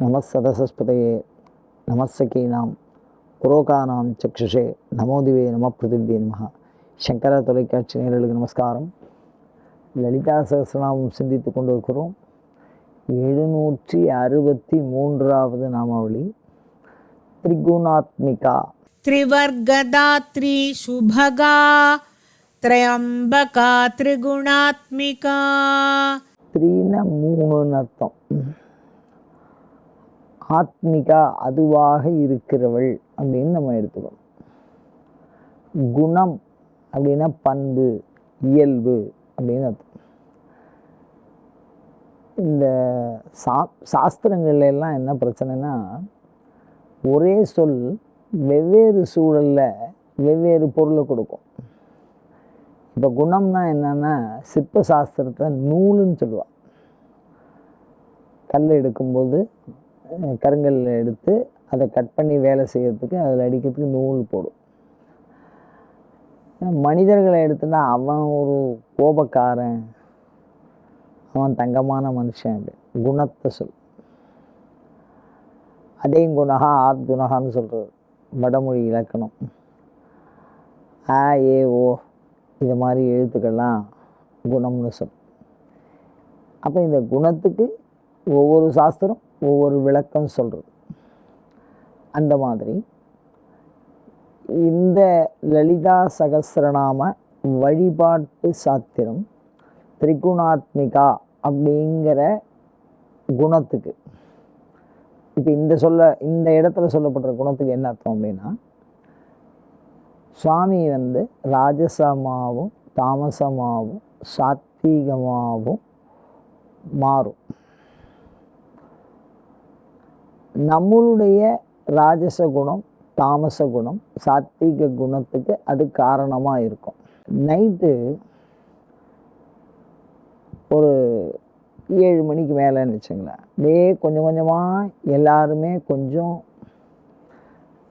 நமசதசஸ்பதையே நமசகீனாம் புரோகானாம் சக்ஷுஷே நமோதிவே நம பிருத்திவே நமகா சங்கர தொலைக்காட்சி நேரலுக்கு நமஸ்காரம் லலிதா சகசிரநாமம் சிந்தித்து கொண்டு இருக்கிறோம் எழுநூற்றி அறுபத்தி மூன்றாவது நாமாவளி திரிகுணாத்மிகா திரிவர்கதாத்ரி சுபகா திரையம்பகா திரிகுணாத்மிகா த்ரீன மூணுன்னு அர்த்தம் ஆத்மிகா அதுவாக இருக்கிறவள் அப்படின்னு நம்ம எடுத்துக்கணும். குணம் அப்படின்னா பண்பு இயல்பு அப்படின்னு அர்த்தம். இந்த சா சாஸ்திரங்கள்ல எல்லாம் என்ன பிரச்சனைனா ஒரே சொல் வெவ்வேறு சூழலில் வெவ்வேறு பொருளை கொடுக்கும். இப்போ குணம்னா என்னன்னா சிற்ப சாஸ்திரத்தை நூலுன்னு சொல்லுவாள் கல் எடுக்கும்போது கருங்கல் எடுத்து அதை கட் பண்ணி வேலை செய்யறதுக்கு அதில் அடிக்கிறதுக்கு நூல் போடும். மனிதர்களை எடுத்துனா அவன் ஒரு கோபக்காரன் அவன் தங்கமான மனுஷன் அப்படி குணத்தை சொல். அதையும் குணகா ஆத் குணகான்னு சொல்கிறது வடமொழி இலக்கணம். ஆ ஏ ஓ இது மாதிரி எழுத்துக்கள்லாம் குணம்னு சொல். அப்போ இந்த குணத்துக்கு ஒவ்வொரு சாஸ்திரம் ஒவ்வொரு விளக்கம் சொல்கிறது அந்த மாதிரி இந்த லலிதா சகசிரநாம வழிபாட்டு சாத்திரம் திரிகுணாத்மிகா அப்படிங்கிற குணத்துக்கு. இப்போ இந்த சொல்ல இந்த இடத்துல சொல்லப்படுற குணத்துக்கு என்ன அர்த்தம் அப்படின்னா சுவாமி வந்து ராஜசமாகவும் தாமசமாகவும் சாத்வீகமாகவும் மாறும். நம்மளுடைய ராஜச குணம் தாமச குணம் சாத்வீக குணத்துக்கு அது காரணமாக இருக்கும். நைட்டு ஒரு ஏழு மணிக்கு மேலேன்னு வச்சுங்களேன். அப்படியே கொஞ்சம் கொஞ்சமாக எல்லாருமே கொஞ்சம்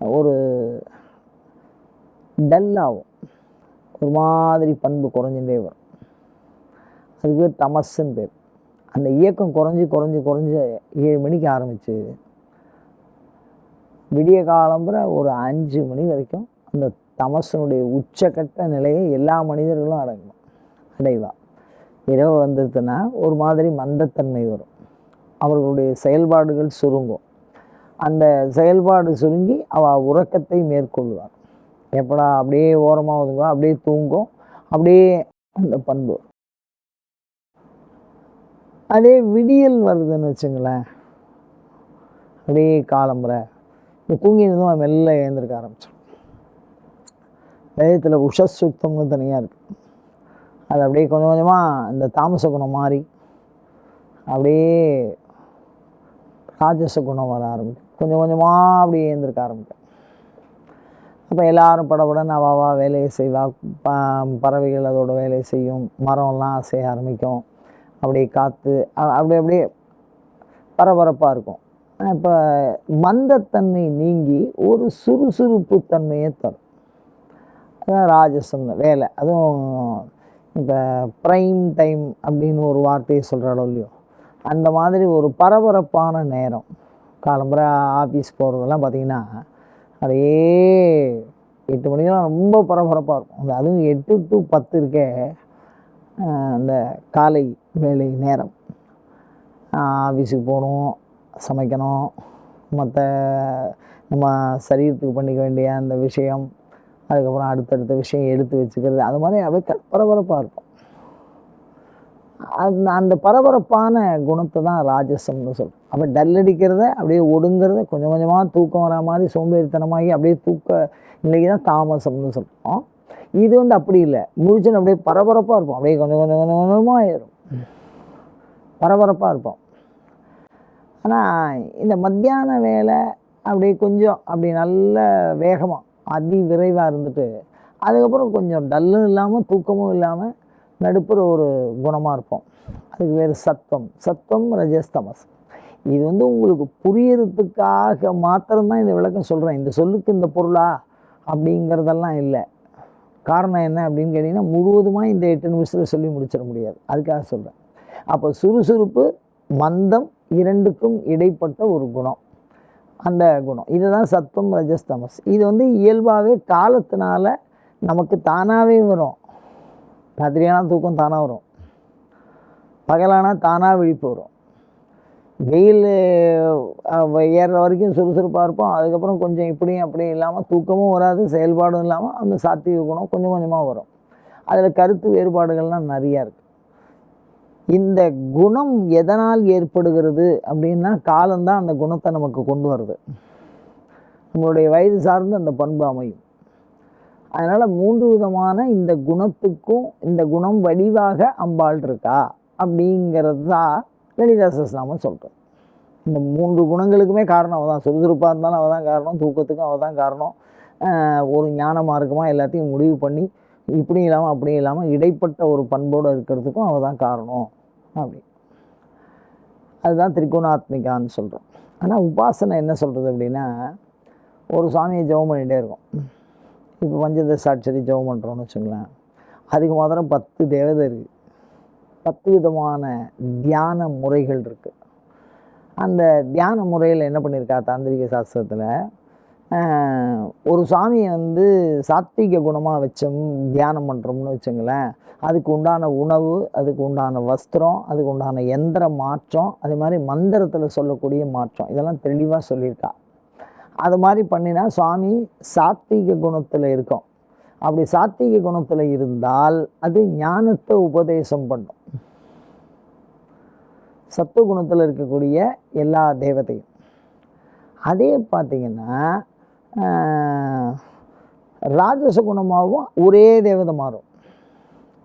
ஒரு டல்லாகும் ஒரு மாதிரி பண்பு குறைஞ்சுட்டே வரும். அதுக்கு பேர் தமசுன்னு பேர். அந்த இயக்கம் குறைஞ்சி குறைஞ்சி குறைஞ்சி ஏழு மணிக்கு ஆரம்பிச்சு விடிய காலம்புற ஒரு அஞ்சு மணி வரைக்கும் அந்த தமசனுடைய உச்சக்கட்ட நிலையை எல்லா மனிதர்களும் அடங்கணும் அடைவா. இரவு வந்ததுன்னா ஒரு மாதிரி மந்தத்தன்மை வரும். அவர்களுடைய செயல்பாடுகள் சுருங்கும். அந்த செயல்பாடு சுருங்கி அவள் உறக்கத்தை மேற்கொள்வார். எப்படா அப்படியே ஓரமாக ஒதுங்க அப்படியே தூங்கும் அப்படியே அந்த பண்பு. அதே விடியல் வருதுன்னு வச்சுங்களேன். அப்படியே காலம்புரை தூங்கினதும் அவன் மெல்ல எழுந்திருக்க ஆரம்பித்தான் வேதத்தில் உஷசுக்தம்னு தனியாக இருக்குது அது அப்படியே கொஞ்சம் கொஞ்சமாக இந்த தாமச குணம் மாறி அப்படியே ராஜச குணம் வர ஆரம்பிக்கும். கொஞ்சம் கொஞ்சமாக அப்படியே எழுந்திருக்க ஆரம்பிக்கும். அப்போ எல்லாரும் படபடன்னு அவாவா வேலையை செய்வா. ப பறவைகள் அதோட வேலையை செய்யும். மரம்லாம் அசைய ஆரம்பிக்கும். அப்படியே காற்று அப்படி அப்படியே பரபரப்பாக இருக்கும். இப்போ மந்தத்தன்மை நீங்கி ஒரு சுறுசுறுப்பு தன்மையை தரும். அதான் ராஜசம் வேலை. அதுவும் இப்போ ப்ரைம் டைம் அப்படின்னு ஒரு வார்த்தையை சொல்கிறாளோ இல்லையோ அந்த மாதிரி ஒரு பரபரப்பான நேரம். காலம்புற ஆஃபீஸ் போகிறதெல்லாம் பார்த்திங்கன்னா அதே எட்டு மணிக்கெல்லாம் ரொம்ப பரபரப்பாக இருக்கும். அந்த அதுவும் எட்டு டு பத்து இருக்கே அந்த காலை வேலை நேரம். ஆஃபீஸுக்கு போகணும். சமைக்கணும். மற்ற நம்ம சரீரத்துக்கு பண்ணிக்க வேண்டிய அந்த விஷயம் அதுக்கப்புறம் அடுத்தடுத்த விஷயம் எடுத்து வச்சுக்கிறது அது மாதிரி அப்படியே பரபரப்பாக இருக்கும் அந்த அந்த பரபரப்பான குணத்தை தான் ராஜசம்னு சொல்கிறோம் அப்போ டல்லடிக்கிறத அப்படியே ஒடுங்கிறத கொஞ்சம் கொஞ்சமாக தூக்கம் வர மாதிரி சோம்பேறித்தனமாகி அப்படியே தூக்க நிலைக்கு தான் தாமசம்னு சொல்கிறோம் இது வந்து அப்படி இல்லை. முழிச்சுன்னு அப்படியே பரபரப்பாக இருப்போம். அப்படியே கொஞ்சம் கொஞ்சம் கொஞ்சம் கொஞ்சமாக ஆயிடும் பரபரப்பாக இருப்போம். ஆனால் இந்த மத்தியான வேலை அப்படியே கொஞ்சம் அப்படி நல்ல வேகமாக அதி விரைவாக இருந்துட்டு அதுக்கப்புறம் கொஞ்சம் டல்லும் இல்லாமல் தூக்கமும் இல்லாமல் நடுப்புற ஒரு குணமாக இருப்போம். அதுக்கு வேறு சத்தம் சத்தம் ரஜஸ்தமஸ். இது வந்து உங்களுக்கு புரியறதுக்காக மாத்திரம்தான் இந்த விளக்கம் சொல்கிறேன் இந்த சொல்லுக்கு இந்த பொருளா அப்படிங்கிறதெல்லாம் இல்லை. காரணம் என்ன அப்படின்னு கேட்டிங்கன்னா முழுவதுமாக இந்த எட்டு நிமிஷத்தில் சொல்லி முடிச்சிட முடியாது. அதுக்காக சொல்கிறேன் அப்போ சுறுசுறுப்பு மந்தம் இரண்டுக்கும் இடைப்பட்ட ஒரு குணம். அந்த குணம். இதுதான் சத்துவம் ரஜஸ்தமஸ் இது வந்து இயல்பாகவே காலத்தினால நமக்கு தானாகவே வரும். ராத்திரியான தூக்கம் தானாக வரும். பகலானா தானாக விழிப்பு வரும். வெயில் ஏறுற வரைக்கும் சுறுசுறுப்பாக இருப்போம். அதுக்கப்புறம் கொஞ்சம் இப்படியும் அப்படியும் இல்லாமல் தூக்கமும் வராது செயல்பாடும் இல்லாமல் அந்த சாத்திய குணம் கொஞ்சம் கொஞ்சமாக வரும். அதில் கருத்து வேறுபாடுகள்லாம் நிறையா இருக்குது இந்த குணம் எதனால் ஏற்படுகிறது அப்படின்னா காலம்தான் அந்த குணத்தை நமக்கு கொண்டு வருது. நம்மளுடைய வயது சார்ந்து அந்த பண்பு அமையும். அதனால் மூன்று விதமான இந்த குணத்துக்கும் இந்த குணம் வடிவாக அம்பாள் இருக்கா அப்படிங்கிறது தான் லலிதா சஸ்நாமம் சொல்கிறோம் இந்த மூன்று குணங்களுக்குமே காரணம் அவள் தான் சுறுசுறுப்பாக இருந்தாலும் அவள் தான் காரணம் தூக்கத்துக்கும் அவள் தான் காரணம் ஒரு ஞான இருக்குமா எல்லாத்தையும் முடிவு பண்ணி இப்படியும் இல்லாமல் அப்படியும் இல்லாமல் இடைப்பட்ட ஒரு பண்போடு இருக்கிறதுக்கும் அவள் தான் காரணம். அப்படி. அதுதான் திரிகோணாத்மிகான்னு சொல்கிறோம் ஆனால் உபாசனை என்ன சொல்கிறது அப்படின்னா ஒரு சாமியை ஜெபம் பண்ணிகிட்டே இருக்கும். இப்போ பஞ்சதசாட்சரி ஜெபம் பண்ணுறோன்னு வச்சுங்களேன். அதுக்கு மாத்திரம் பத்து தேவதை இருக்குது பத்து விதமான தியான முறைகள் இருக்குது அந்த தியான முறையில் என்ன பண்ணியிருக்கா தாந்திரிக சாஸ்திரத்தில் ஒரு சாமியை வந்து சாத்விக குணமாக வச்சோம் தியானம் பண்ணுறோம்னு வச்சுங்களேன் அதுக்கு உண்டான உணவு அதுக்கு உண்டான வஸ்திரம் அதுக்கு உண்டான எந்திர மாற்றம் அது மாதிரி மந்திரத்தில் சொல்லக்கூடிய மாற்றம் இதெல்லாம் தெளிவாக சொல்லியிருக்கா. அது மாதிரி பண்ணினா சுவாமி சாத்விக குணத்தில் இருக்கும். அப்படி சாத்விக குணத்தில் இருந்தால் அது ஞானத்தை உபதேசம் பண்ணும். சத்துவ குணத்தில் இருக்கக்கூடிய எல்லா தேவதையும். அதே பார்த்திங்கன்னா ராஜச குணமாகவும் ஒரே தேவதை மாறும்.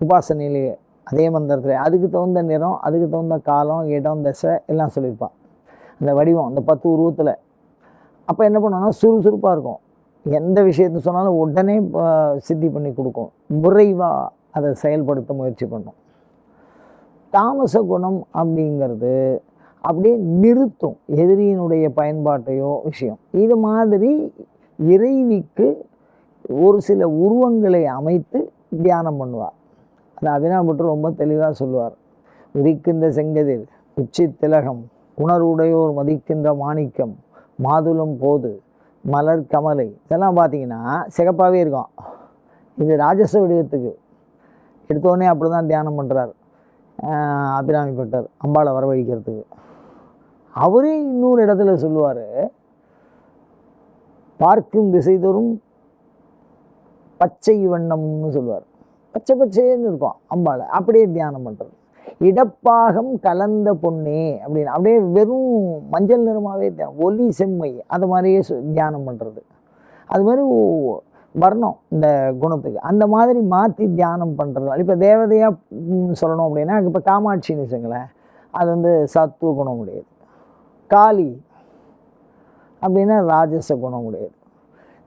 உபாசனையிலேயே அதே மந்திரத்தில். அதுக்கு தகுந்த நிறம் அதுக்கு தகுந்த காலம் இடம் திசை எல்லாம் சொல்லியிருப்பான். அந்த வடிவம் அந்த பத்து உருவத்தில். அப்போ என்ன பண்ணோம்னா சுறுசுறுப்பாக இருக்கும். எந்த விஷயத்த சொன்னாலும் உடனே சித்தி பண்ணி கொடுக்கும். விரைவாக அதை செயல்படுத்த முயற்சி பண்ணும். தாமச குணம் அப்படிங்கிறது அப்படியே நிறுத்தும் எதிரியினுடைய பயன்பாட்டையோ விஷயம். இது மாதிரி இறைவிக்கு ஒரு சில உருவங்களை அமைத்து தியானம் பண்ணுவார். அது அபினாபட்டு ரொம்ப தெளிவாக சொல்லுவார். உதிக்கின்ற செங்கதிர் உச்சி திலகம் உணர்வுடையோர் மதிக்கின்ற மாணிக்கம் மாதுளம் போது மலர் கமலை இதெல்லாம் பார்த்தீங்கன்னா சிகப்பாகவே இருக்கும். இது ராஜச வடிவத்துக்கு. எடுத்தோடனே அப்படி தான் தியானம் பண்ணுறார் அபிராமி பட்டர் அம்பாளை வரவழைக்கிறதுக்கு. அவரே இன்னொரு இடத்துல சொல்லுவார் பார்க்கும் திசைதோறும் பச்சை வண்ணம்னு சொல்லுவார். பச்சை பச்சைன்னு இருக்கும் அம்பாளை. அப்படியே தியானம் பண்ணுறது இடப்பாகம் கலந்த பொன்னே அப்படின்னு. அப்படியே வெறும் மஞ்சள் நிறமாகவே தியானம். ஒலி செம்மை. அது மாதிரியே தியானம் பண்ணுறது அது மாதிரி வரணும் இந்த குணத்துக்கு. அந்த மாதிரி மாற்றி தியானம் பண்ணுறது இப்போ தேவதையாக சொல்லணும் அப்படின்னா இப்போ காமாட்சின்னு வச்சுங்களேன் அது வந்து சத்துவ குணம் உடையது காளி அப்படின்னா ராஜச குணம் உடையது.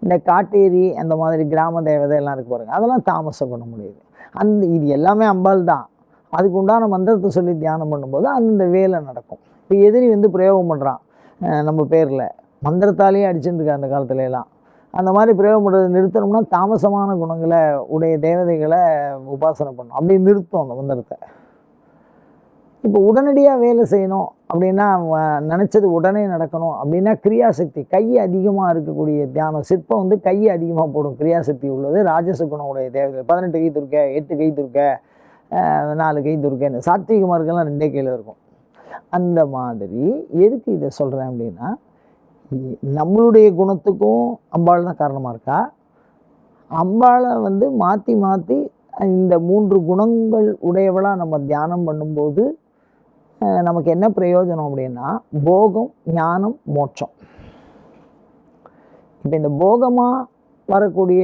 இந்த காட்டேரி அந்த மாதிரி கிராம தேவதை எல்லாம் இருக்கு பாருங்க அதெல்லாம் தாமச குணம் உடையது. அந்த இது எல்லாமே அம்பாள் தான். அதுக்கு உண்டான மந்திரத்தை சொல்லி தியானம் பண்ணும்போது அந்த வேலை நடக்கும். இப்போ எதிரி வந்து பிரயோகம் பண்ணுறான் நம்ம பேரில். மந்திரத்தாலேயே அடிச்சுட்டு அந்த காலத்துல எல்லாம். அந்த மாதிரி பிரயோகம் பண்ணுறது நிறுத்தணும்னா தாமசமான குணங்களை உடைய தேவதைகளை உபாசனை பண்ணும். அப்படி நிறுத்தும் அந்த மந்திரத்தை. இப்போ உடனடியாக வேலை செய்யணும் அப்படின்னா நினச்சது உடனே நடக்கணும் அப்படின்னா கிரியாசக்தி கை அதிகமாக இருக்கக்கூடிய தியானம் சிற்பம் வந்து கை அதிகமாக போடும். கிரியாசக்தி உள்ளது. ராஜச குணம் உடைய தேவதை பதினெட்டு கை துருக்க எட்டு கை துருக்க நாலு கை துருக்கன்னு சாத்விகமாக இருக்கலாம் ரெண்டே கையில் இருக்கும். அந்த மாதிரி எதுக்கு இதை சொல்கிறேன் அப்படின்னா நம்மளுடைய குணத்துக்கும் அம்பாள் தான் காரணமாக இருக்கா? அம்பாளை வந்து மாற்றி மாற்றி இந்த மூன்று குணங்கள் உடையவளாக நம்ம தியானம் பண்ணும்போது நமக்கு என்ன பிரயோஜனம் அப்படின்னா போகம் ஞானம் மோட்சம். இப்போ இந்த போகமாக வரக்கூடிய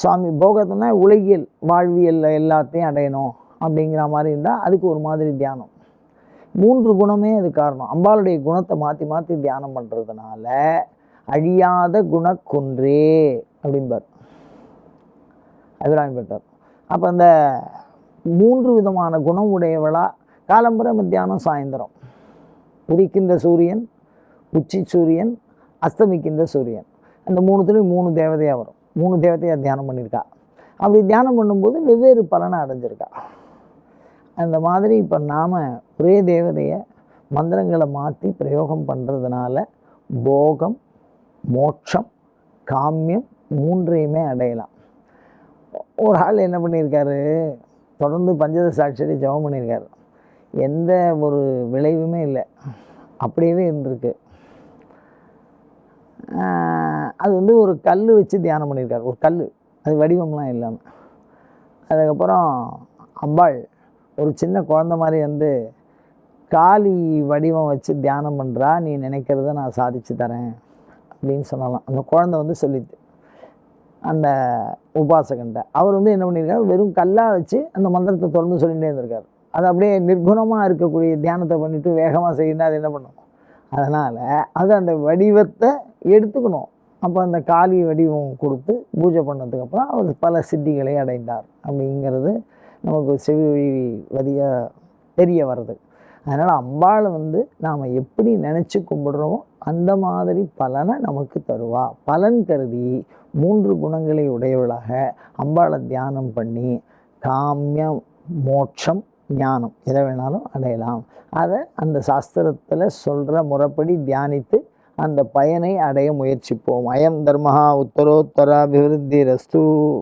சுவாமி போகத்தினா உலகியல் வாழ்வியல் எல்லாத்தையும் அடையணும் அப்படிங்கிற மாதிரி இருந்தால் அதுக்கு ஒரு மாதிரி தியானம். மூன்று குணமே அது காரணம். அம்பாளுடைய குணத்தை மாற்றி மாற்றி தியானம் பண்ணுறதுனால அழியாத குணக்குன்றே அப்படிம்பார். அபிராமி பெற்றார் அப்போ அந்த மூன்று விதமான குணம் உடையவளாக காலம்புற மத்தியானம் சாயந்தரம். உதிக்கின்ற சூரியன் உச்சி சூரியன் அஸ்தமிக்கின்ற சூரியன். அந்த மூணுத்துலேயும் மூணு தேவதையாக வரும். மூணு தேவதையாக தியானம் பண்ணியிருக்கா. அப்படி தியானம் பண்ணும்போது வெவ்வேறு பலனை அடைஞ்சிருக்கா. அந்த மாதிரி இப்போ நாம் ஒரே தேவதையை மந்திரங்களை மாற்றி பிரயோகம் பண்ணுறதுனால போகம் மோட்சம் காமியம் மூன்றையுமே அடையலாம். ஒரு ஆள் என்ன பண்ணியிருக்காரு? தொடர்ந்து பஞ்சத சாட்சியை ஜெபம் பண்ணியிருக்காரு. எந்த ஒரு விளைவுமே இல்லை. அப்படியே இருந்திருக்கு. அது வந்து ஒரு கல் வச்சு தியானம் பண்ணியிருக்காரு. ஒரு கல் அது வடிவம்லாம் இல்லாமல் அதுக்கப்புறம் அம்பாள் ஒரு சின்ன குழந்த மாதிரி வந்து காளி வடிவம் வச்சு தியானம் பண்ணுறா நீ நினைக்கிறத நான் சாதிச்சு தரேன் அப்படின்னு சொன்னலாம். அந்த குழந்தை வந்து சொல்லிட்டு அந்த உபாசகன்ட்ட. அவர் வந்து என்ன பண்ணியிருக்காரு? வெறும் கல்லாக வச்சு அந்த மந்திரத்தை தொடர்ந்து சொல்லிகிட்டே இருந்திருக்காரு. அது அப்படியே நிர்குணமாக இருக்கக்கூடிய தியானத்தை பண்ணிவிட்டு வேகமாக செய்யணும் அது என்ன பண்ணும்? அதனால் அது அந்த வடிவத்தை எடுத்துக்கணும். அப்போ அந்த காளி வடிவம் கொடுத்து பூஜை பண்ணதுக்கப்புறம் அவர் பல சித்திகளை அடைந்தார் அப்படிங்கிறது நமக்கு செவி வழி வழியாக தெரிய வருது அதனால் அம்பாளை வந்து நாம் எப்படி நினச்சி கும்பிடுறோமோ அந்த மாதிரி பலனை நமக்கு தருவா. பலன் கருதி மூன்று குணங்களை உடையவளாக அம்பாளை தியானம் பண்ணி காமியம் மோட்சம் ஞானம். எதை வேணாலும் அடையலாம். அதை அந்த சாஸ்திரத்தில் சொல்கிற முறைப்படி தியானித்து அந்த பயனை அடைய முயற்சிப்போம். அயம் தர்மஹா உத்தரோத்தர அபிவிருத்தி ரஸ்து